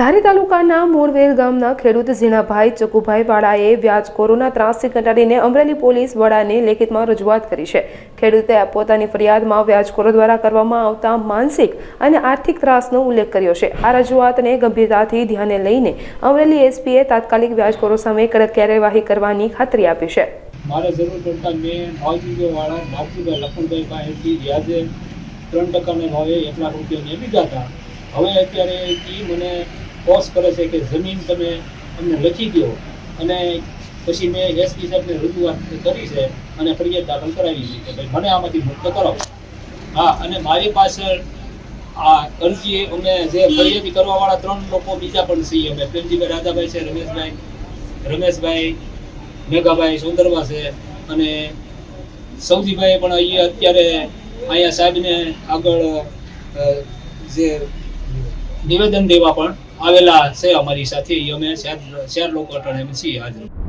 ધારી તાલુકાના મૂળવેલ ગામના ખેડૂત ઝીણાભાઈ ચકુભાઈ વાળાએ વ્યાજખોરોના ત્રાસથી કંટાળીને અમરેલી પોલીસ વડાને લેખિતમાં રજૂઆત કરી છે. ખેડૂતે પોતાની ફરિયાદમાં વ્યાજખોરો દ્વારા કરવામાં આવતા માનસિક અને આર્થિક ત્રાસનો ઉલ્લેખ કર્યો છે. આ રજૂઆતને ગંભીરતાથી ધ્યાને લઈને અમરેલી એસપીએ તાત્કાલિક વ્યાજખોરો સામે કડક કાર્યવાહી કરવાની ખાતરી આપી છે. મારે જરૂર પડતા મેં ભાવજીભાઈ વાળા ભાવજીભાઈ લખનભાઈ પાસેથી વ્યાજે ત્રણ ટકાના ભાવે એક લાખ રૂપિયાની લીધા હતા. હવે અત્યારે એ મને ફોર્સ કરે છે કે જમીન તમે અમને લખી દો. અને પછી મેં એસપી સાહેબને રજૂઆત કરી છે અને ફરિયાદ દાખલ કરાવી છે કે ભાઈ મને આમાંથી મુક્ત કરાવો. હા, અને મારી પાછળ આ અરજી અમે જે ફરિયાદી કરવાવાળા ત્રણ લોકો બીજા પણ છીએ અમે. પ્રેમજીભાઈ રાધાભાઈ છે, રમેશભાઈ રમેશભાઈ, મેઘાભાઈ સુંદરવા છે અને સૌજીભાઈ પણ અહીંયા અત્યારે અહીંયા સાહેબને આગળ જે નિવેદન દેવા પણ આવેલા છે અમારી સાથે. અમે ચાર ચાર લોકો અટાણે છીએ હાજર.